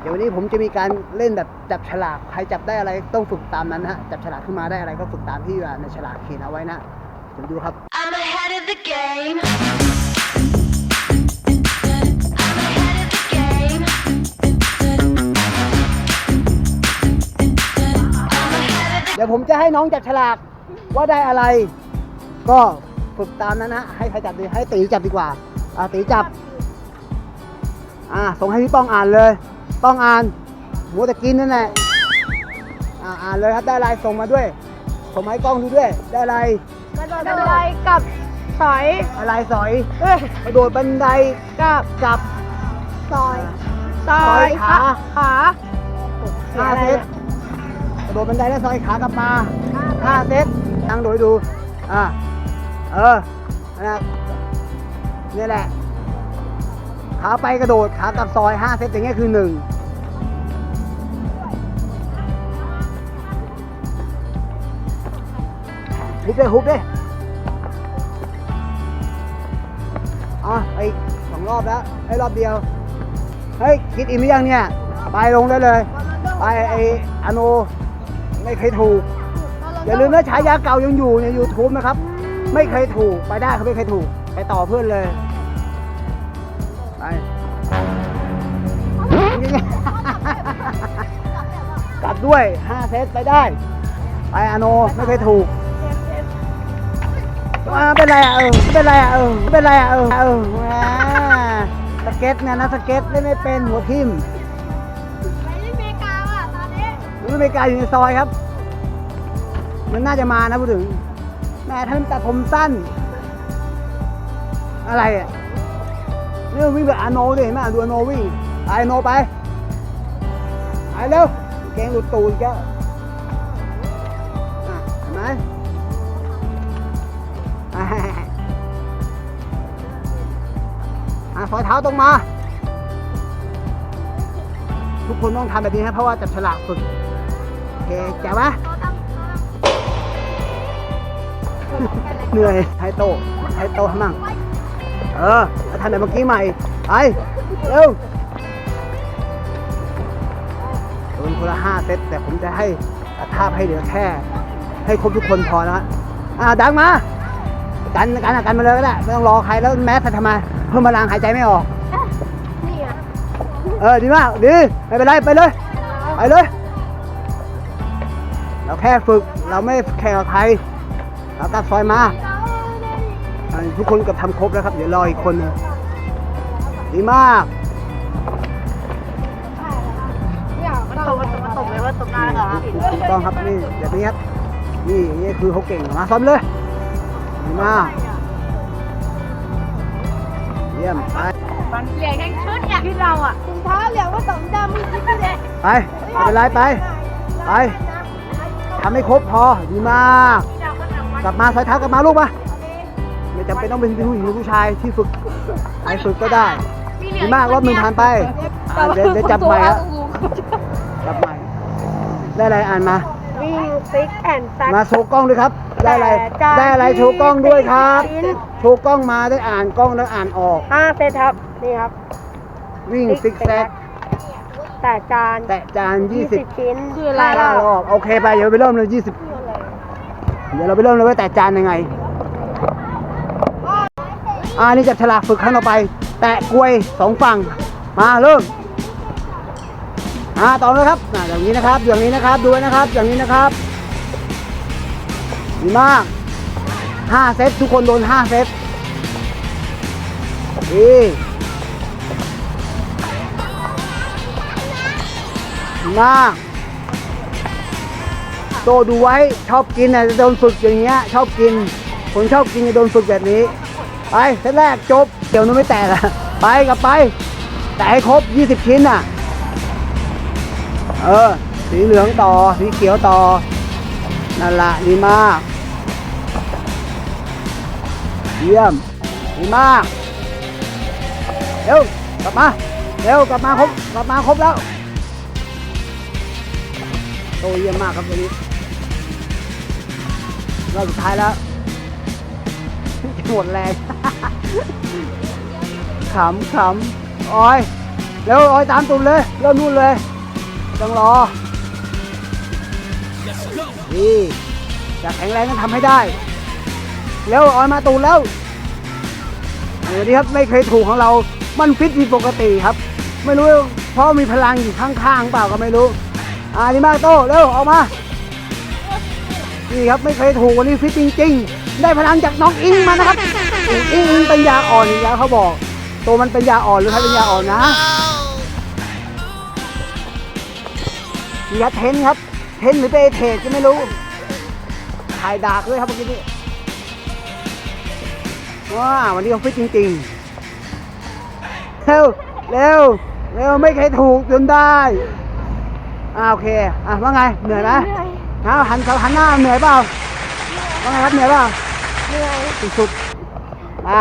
เดี๋ยววันนี้ผมจะมีการเล่นแบบจับฉลากใครจับได้อะไรต้องฝึกตามนั้นนะฮะจับฉลากขึ้นมาได้อะไรก็ฝึกตามที่ในฉลากเขียนเอาไว้นะเดี๋ยวดูครับ I'm ahead of the game. I'm ahead of the game. I'm ahead of the เดี๋ยวผมจะให้น้องจับฉลากว่าได้อะไร ก็ฝึกตามนั้นนะฮะให้ใครจับดีให้ตีจับดีกว่าอ่าตีจับ อ่าส่งให้พี่ป้องอ่านเลย ป้องอ่านหมูแต่กินนั่นแหละอ่าอ่านเลยครับได้อะไรส่งมาด้วยส่งมาให้กล้องดูด้วย ได้อะไรกำไรกับสอยอะไรสอยเอ้ยกระโดดบันไดกับกับซอยซซออยยขาขาห้าเซตกระโดดบันไดแล้วซอยขากลับมาห้าเซตตั้งโดยดูอ่าเออนะครับนี่แหละ ขาไปกระโดดขากลับซอยห้าเซตอย่างเงี้ยคือหนึ่งฮุบเลยฮุบเลยอ๋อไอสองรอบแล้วไอรอบเดียว เฮ้ย คิดอิ่มหรือยังเนี่ย ไปลงได้เลย ไปไออโนไม่เคยถูก อย่าลืมนะฉายาเก่ายังอยู่ใน YouTube นะครับ ไม่เคยถูก ไปได้เขาไม่เคยถูก ไปต่อเพื่อนเลย ไปกลับด้วย 5 เซตไปได้ ไปอโนไม่เคยถูกอ่เป็นไรอะเออเป็นไรอะเออเป็นไรอะเออเออสเก็ตเนี่ยนะสเก็ตเล่นไม่เป็นหัวทิ่มไปที่เมกาอะตอนนี้มันไม่ไกลอยู่ในซอยครับ มันน่าจะมานะพูดถึงแม่ท่านตัดผมสั้น อะไรอะ นี่วิ่งแบบอาโนดิเห็นไหมดูอาโนวิ่งไอาโนไปไปเร็วเกงหลุดตูดอีกแล้วอะเห็นไหมอะอะซอยเท้าตรงมา ทุกคนต้องทำแบบนี้ครับเพราะว่าจับฉลากฝึกโอเคจ๋วไหมเหนื่อยไทโตไทโตมั่ง เออมาทำแบบเมื่อกี้ใหม่ ไป เร็วโดนคนละห้าเซตแต่ผมจะให้ตัดภาพให้เหลือแค่ ให้ครบทุกคนพอแล้วฮะอ่าดังมา กันกันอะกันมาเลยก็ได้ไม่ต้องรอใครแล้วแมสใส่ทำไมเพิ่มพลังหายใจไม่ออก นี่อะเออดีมากดีไม่เป็นไรไปเลย ไปเลย เราแค่ฝึกเราไม่แข่งกับใคร เราตัดซอยมาอ่า ทุกคนเกับทำครบแล้วครับ เดี๋ยวรออีกคนหนึงดีมากเนี่ยมันตกมันตกมันตกเลยว่าตกได้เหรอถูกต้องครับนี่แบบนี้ครับนี่นี่คือเขาเก่งมาซ้อมเลยดีมากเยี่ยมไปมันเหลือแค่ชุดเนี่ยที่เราอะถุงเท้าเหลืองผสมดำมีชิ้นเดียวไปไม่เป็นไรไปไปทำให้ครบพอดีมาก กลับมาซอยเท้ากลับมาลูกมาไม่ จำเป็นต้องเป็นผู้หญิงหรือผู้ชายที่ฝึกใครฝึกก็ได้ดีมากรอบหนึ่งผ่านไปอ่าเดี๋ยวเดี๋ยวจับใหม่ครับจับใหม่ ได้อะไรอ่านมา วิ่งซิกแอนด์แซกมาโชว์กล้องด้วยครับ ได้อะไรแต่จานได้อะไรโชว์กล้องด้วยครับชิ้น โชว์กล้องมาได้อ่านกล้องแล้วอ่านออก ห้าเซตครับ นี่ครับ วิ่งซิกแซกแต่จานแตะจานยี่สิบ20ชิ้นคืออะไรห้ารอบโอเคไปเดี๋ยวไปเริ่มเลย20เดี๋ยวเราไปเริ่มเลยว่าแตะจานยังไง อ่านี่จับฉลากฝึกครั้งต่อไป แตะกลวยสองฝั่ง มาเริ่มอ่าต่อเลยครับอ่าอย่างนี้นะครับ อย่างนี้นะครับ ดูไว้นะครับ อย่างนี้นะครับดีมากห้าเซตทุกคนโดนห้าเซตดีดีมากโตดูไว้ชอบกินอะจะโดนฝึกอย่างเงี้ยชอบกินคนชอบกินจะโดนฝึกแบบนี้ ไปเซตแรกจบเดี๋ยวนู้นไม่แตกอะไปกลับไป แต่ให้ครบ 20 ชิ้นน่ะ เออ สีเหลืองต่อ สีเขียวต่อ นั่นละดีมาก เยี่ยม ดีมาก เร็ว กลับมา เร็ว กลับมาครบ กลับมาครบแล้ว โตเยี่ยมมากครับตัวนี้รอบสุดท้ายแล้ว หมดแรงขำขำอ้อยเร็วอ้อยตามตุ่มเลยเริ่มนู่นเลยต้องรอนี่อยากแข็งแรงก็ทำให้ได้เร็วอ้อยมาตูนแล้วเดี๋ยวนี้ครับไม่เคยถูกของเรา มันฟิตผิดปกติครับ ไม่รู้เพราะมีพลังอยู่ข้างๆเปล่าก็ไม่รู้อ่าดีมากโตเร็วออกมา นี่ครับไม่เคยถูกวันนี้ฟิตจริง ๆ ได้พลังจากน้องอิงมานะครับอิงอิงอิงเป็นยาอ่อนอีกแล้วเขาบอก ตัวมันเป็นยาอ่อนหรือใครเป็นยาอ่อนนะนี่ครับเทนครับ เทนหรือเปเทสก็ไม่รู้ถ่ายดากด้วยครับเมื่อกี้นี้ว้าวันนี้เขาฟิตจริงๆ เร็ว เร็ว เร็วไม่เคยถูกจนได้อ่าโอเค อะว่าไง เหนื่อยไหมเอาหันเขาหันหน้าเหนื่อยเปล่าว่าไงครับเหนื่อยเปล่าเหนื่อย สุดๆมา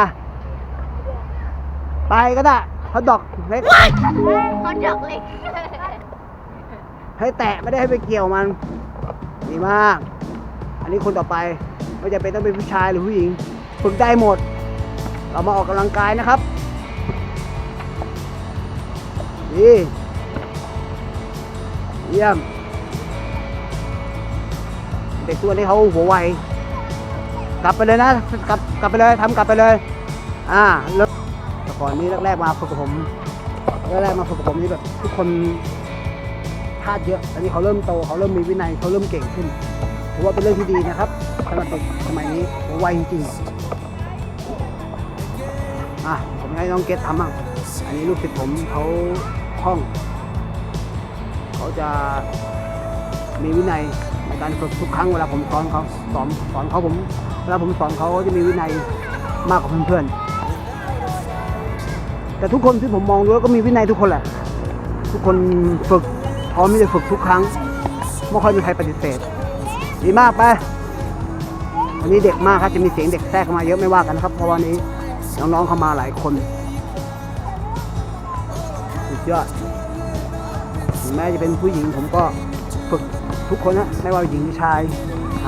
ไปก็ได้ฮอตดอกเล็กเขาดอกเล็กให้แตะไม่ได้ให้ไปเกี่ยวมันดีมาก อันนี้คนต่อไปไม่จะเป็นต้องเป็นผู้ชายหรือผู้หญิงฝึกได้หมด เรามาออกกำลังกายนะครับดีเยี่ยม เด็กตัวนี้เขาหัวไว กลับไปเลยนะกลับกลับไปเลยทำกลับไปเลย อ่าเริ่มแต่ก่อนนี้แรกๆมาฝึกกับผมแรกๆมาฝึกกับผมนี่แบบทุกคนพลาดเยอะตอนนี้เขาเริ่มโตเขาเริ่มมีวินัยเขาเริ่มเก่งขึ้นถือว่าเป็นเรื่องที่ดีนะครับสำหรับเด็กสมัยนี้หัวไวจริงๆอะผมให้น้องเกตทำบ้างอันนี้ลูกศิษย์ผมเขาคล่อง เขาจะมีวินัยในการฝึกทุกครั้งเวลาผมสอนเขาสอนสอนเขาผม ลาผมสอนเขาจะมีวินัยมากกว่าเพื่อนๆ แต่ทุกคนที่ผมมองดูแล้วก็มีวินัยทุกคนแหละ ทุกคนฝึกพร้อมที่จะฝึกทุกครั้ง ไม่ค่อยมีใครปฏิเสธ ดีมากไป วันนี้เด็กมากครับ จะมีเสียงเด็กแทรกเข้ามาเยอะไม่ว่ากันนะครับ เพราะวันนี้น้องๆเข้ามาหลายคน สุดยอดแม้จะเป็นผู้หญิงผมก็ฝึกทุกคนนะ ไม่ว่าหญิงชาย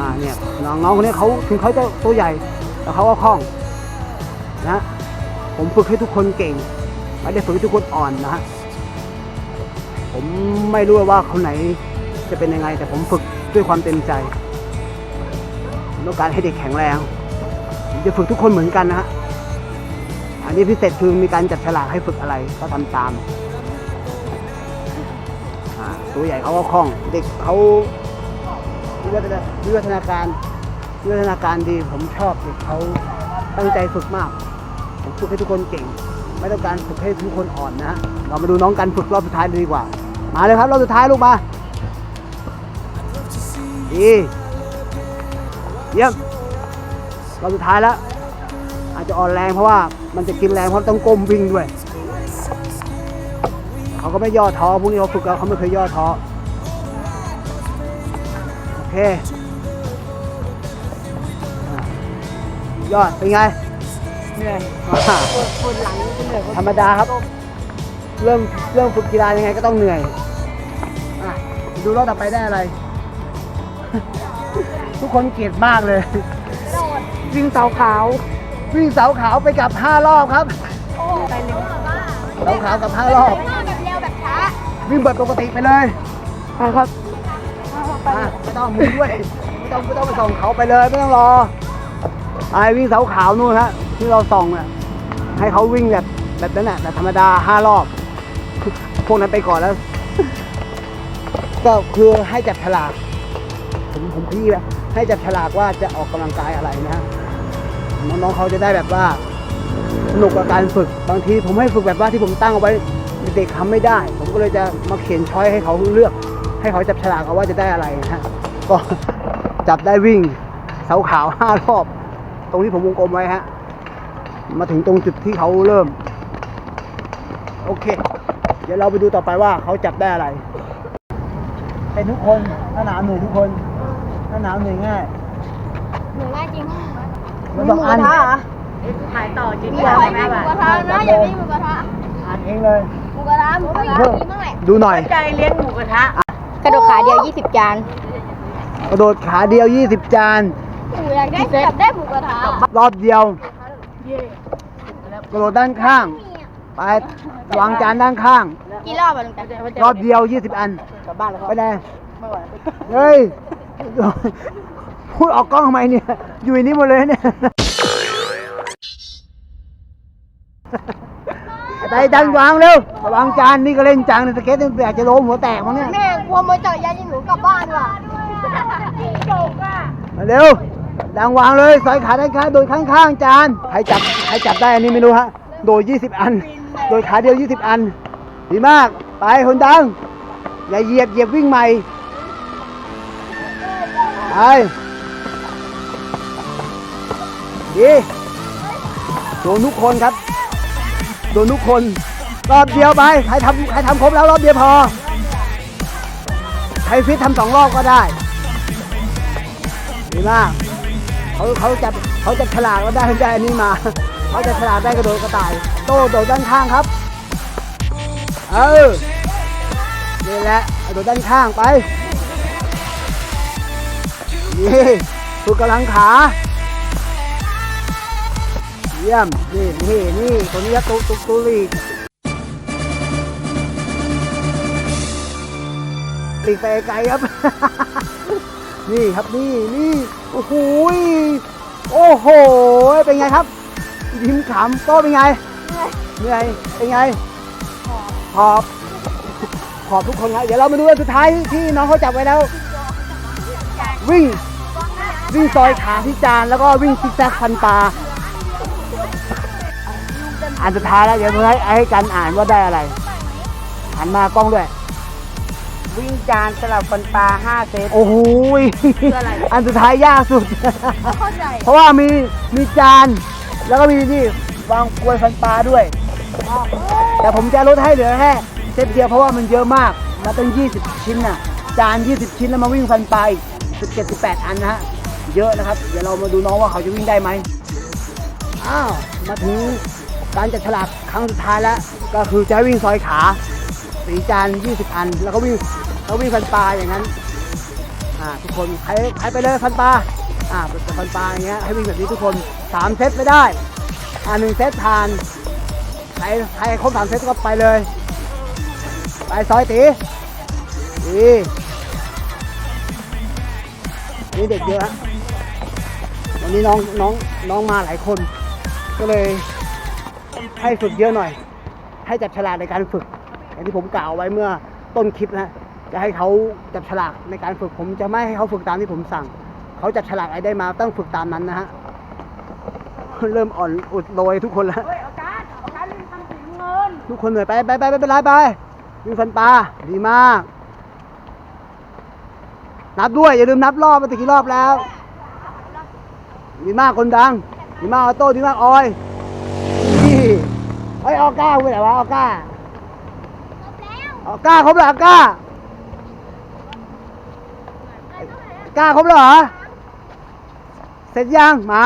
อ่าเนี่ยน้องน้องคนนี้เขาถึงเขาจะตัวใหญ่แต่เขาก็คล่องนะผมฝึกให้ทุกคนเก่งไม่ได้ฝึกให้ทุกคนอ่อนนะฮะผมไม่รู้ว่าคนไหนจะเป็นยังไง แต่ผมฝึกด้วยความเต็มใจต้องการให้เด็กแข็งแรงผมจะฝึกทุกคนเหมือนกันนะฮะอันนี้พิเศษคือมีการจัดฉลากให้ฝึกอะไรก็ทำตามตัวใหญ่เขาก็คล่อง เด็กเขา วิวัฒนาวิวัฒนาการวิวัฒนาการดีผมชอบเด็กเขาตั้งใจฝึกมาก ผมฝึกให้ทุกคนเก่ง ไม่ต้องการฝึกให้ทุกคนอ่อนนะเรามาดูน้องกันฝึกรอบสุดท้ายดีกว่า มาเลยครับรอบสุดท้ายลูกมาดีเยี่ยมรอบสุดท้ายแล้ว อาจจะอ่อนแรงเพราะว่ามันจะกินแรงเพราะต้องก้มวิ่งด้วย เขาก็ไม่ย่อท้อพวกนี้เขาฝึกแล้วเขาไม่เคยย่อท้อ เคอะยอด เป็นไง เหนื่อยอ่าปวดหลังจะเหนื่อยธรรมดาครับ เริ่มเริ่มฝึกกีฬายังไงก็ต้องเหนื่อยอะดูรอบต่อไปได้อะไร ทุกคนเกลียดมากเลย วิ่งเสาขาว วิ่งเสาขาวไปกลับห้ารอบครับไปเร็วเสาขาวกลับห้ารอบแบบเร็วแบบช้าวิ่งแบบปกติไปเลยไปครับอะ ไม่ต้องมึงด้วยไม่ต้องไม่ต้องไปส่องเขาไปเลยไม่ต้องรอไอ้วิ่งเสาขาวนู่นฮะที่เราส่องน่ะให้เขาวิ่งแบบแบบนั้นแหละแบบธรรมดาห้ารอบ พวกนั้นไปก่อนแล้ว ก็คือให้จับฉลากผมผมพี่แบบให้จับฉลากว่าจะออกกำลังกายอะไรนะฮะน้องๆเขาจะได้แบบว่าสนุกกับการฝึกบางทีผมให้ฝึกแบบว่าที่ผมตั้งเอาไว้เด็กๆทำไม่ได้ ผมก็เลยจะมาเขียนช้อยให้เขาเลือก ให้เขาจับฉลากเอาว่าจะได้อะไรนะฮะก็จับได้วิ่งเสาขาวห้ารอบ ตรงที่ผมวงกลมไว้ฮะ มาถึงตรงจุดที่เขาเริ่ม โอเค เดี๋ยวเราไปดูต่อไปว่าเขาจับได้อะไร เป็นทุกคนถ้าหนาวเหนื่อยทุกคนถ้าหนาวเหนื่อยง่ายเหนื่อยง่ายจริงมันต้องอันถ่ายต่อจริงอย่าไปหมูกระทะนะอย่าไปหมูกระทะอ่านเองเลยหมูกระทะหมูกระทะเพิ่มดีมากเลยดูหน่อยใจเลี้ยงหมูกระทะ กระโดดขาเดียว 20 จานกระโดดขาเดียว 20 จาน หนูอยากได้อยากได้หมูกระทะรอบเดียว กระโดดด้านข้าง ไปวางจานด้านข้าง กี่รอบอะลุงตารอบเดียว 20 อัน กลับบ้านแล้วคไปรับไหนไม่ไหวเฮ้ย พูดออกกล้องทำไมเนี่ย อยู่ในนี้หมดเลยเนี่ย ไปดันวางเร็ววางจานนี่ก็เล่นจังในสเก็ตนี่อยากจะล้มหัวแตกมั้งเนี่ย แม่ก ลัวมวยเจาะยายหนูกลับบ้านว่ะโจกอะมาเร็วดังวางเลยสอยขาด้านข้างโดยข้างๆจานใครจับใครจับได้อันนี้ไม่รู้ฮะโดย 20 อัน โดยขาเดียว 20 อัน ดีมากไปคนดัง อย่าเหยียบเหยียบวิ่งใหม่ไปดีโดนทุกคนครับ โดนทุกคน รอบเดียวไป ใครทำใครทำครบแล้วรอบเดียวพอ ใครฟิตทำสองรอบก็ได้ดีมากเขาเขาจะเขาจะฉลาดว่าได้ได้อันนี้มา เขาจะฉลาดได้กระโดดกระต่าย โต้โดดด้านข้างครับ เออนี่แหละกระโดดด้านข้างไปนี่ฝึกกำลังขาเยี่ยมนี่นี่นี่ตัวนี้ตุตุตุลี กลีกไปไกลครับ นี่ครับนี่นี่โอ้โหยโอ้โห เป็นไงครับยิ้มขำโต้เป็นไงเหนื่อยเป็นไงขอบขอบทุกคนครับเดี๋ยวเรามาดูอันสุดท้ายที่น้องเขาจับไว้แล้ว วิ่ง วิ่งซอยขาที่จานแล้วก็วิ่งซิกแซกฟันปลาอันสุดท้ายแล้วเดี๋ยวให้ให้กันอ่านว่าได้อะไรหันมากล้องด้วย วิ่งจานสลับฟันปลาห้าเซต โอ้โหยอันสุดท้ายยากสุด เข้าใจเพราะว่ามีมีจาน แล้วก็มีนี่วางกลวยฟันปลาด้วยแต่ผมจะลดให้เหลือแค่เซตเดียวเพราะว่ามันเยอะมากมาตั้ง20 ชิ้นน่ะ จาน 20 ชิ้นแล้วมาวิ่งฟันปลาอีก17 18 อันนะฮะ เยอะนะครับ เดี๋ยวเรามาดูน้องว่าเขาจะวิ่งได้ไหม อ้าว มาถึงการจัดฉลากครั้งสุดท้ายแล้ว ก็คือจะให้วิ่งซอยขา สีจาน 20 อัน แล้วก็วิ่ง แล้ววิ่งฟันปลาอย่างนั้นอ่าทุกคนใครใครไปเลยฟันปลาอ่าเป็นฟันปลาอย่างเงี้ยให้วิ่งแบบนี้ทุกคนสามเซตไปได้อ่าหนึ่งเซตผ่านใครใครครบสามเซตก็ไปเลย ไปซอยตีดีนี่เด็กเยอะฮะวันนี้น้องน้องน้องมาหลายคน ก็เลยให้ฝึกเยอะหน่อย ให้จับฉลากในการฝึก อย่างที่ผมกล่าวไว้เมื่อต้นคลิปนะ จะให้เขาจับฉลากในการฝึกผมจะไม่ให้เขาฝึกตามที่ผมสั่ง เขาจับฉลากอะไรได้มาต้องฝึกตามนั้นนะฮะเริ่มอ่อนอุดโรยทุกคนแล้วเฮ้ยเอาการเอาการลืมทำสีเงินทุกคนเหนื่อยไปไปไปไปไปไปไปวิ่งฟันปลาดีมาก นับด้วยอย่าลืมนับรอบมาตะกี้รอบแล้วดีมากคนดังดีมากออโต้ดีมากออยนี่เฮ้ยออก้าไปไหนวะออก้าออก้าครบแล้วออก้า ก้าครบแล้วเหรอ เสร็จยัง มา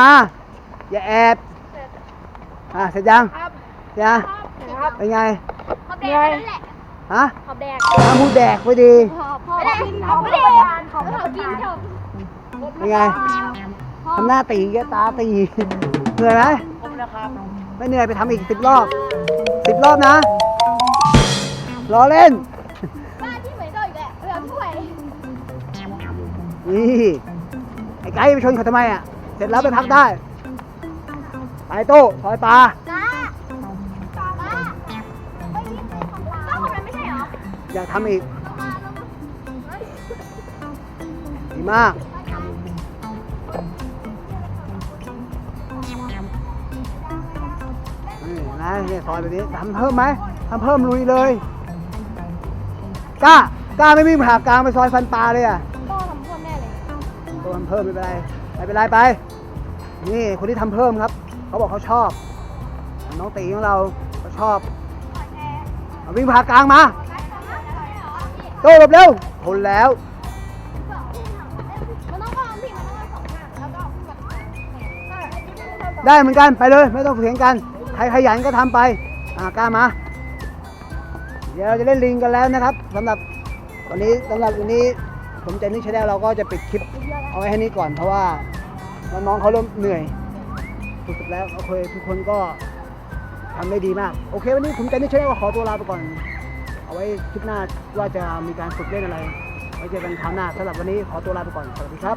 อย่าแอบอะเสร็จยังครับยังครับเป็นไงขอบแดกนั่นแหละฮะขอบแดกน้ำมูแดกไปดีขอบขอบกินขอบแดกขอบขอบกินชมเป็นไงทำหน้าตีแกตาตีเหนื่อยไหมครบแล้วครับไม่เหนื่อยไปทำอีกสิบรอบสิบรอบนะ รอเล่น นี่ไอ้ไก่ไปชนเขาทำไมอะ เสร็จแล้วไปพักได้ ไปโต้ซอยปลาจ้าจ้าไม่ยิ้มเลยของเราต้องของเราไม่ใช่เหรออยากทำอีกดีมากนี่นะเนี่ยซอยแบบนี้ทำเพิ่มไหมทำเพิ่มลุยเลยกล้ากล้าไม่วิ่งผ่ากลางไปซอยฟันปลาเลยอะ ตัวทำเพิ่มไม่เป็นไรไม่เป็นไรไป นี่คนที่ทำเพิ่มครับ เขาบอกเขาชอบ น้องตีของเราเขาชอบเอาวิ่งผ่ากลางมาโต้หลบเร็วทนแล้วได้เหมือนกันไปเลย ไม่ต้องเถียงกัน ใครขยันก็ทำไป อ่ากล้ามา เดี๋ยวเราจะเล่นลิงกันแล้วนะครับสำหรับวันนี้สำหรับวันนี้ ผมใจนึกใชาแนลเราก็จะปิดคลิปเอาไว้ให้นี้ก่อนเพราะว่าน้องๆเขาเริ่มเหนื่อยสุดๆแล้วโอเคทุกคนก็ทำได้ดีมาก โอเควันนี้ผมใจนึกใชาแนลขอตัวลาไปก่อน เอาไว้คลิปหน้าว่าจะมีการฝึกเล่นอะไรไว้เจอกันคราวหน้าสำหรับวันนี้ขอตัวลาไปก่อนสวัสดีครับ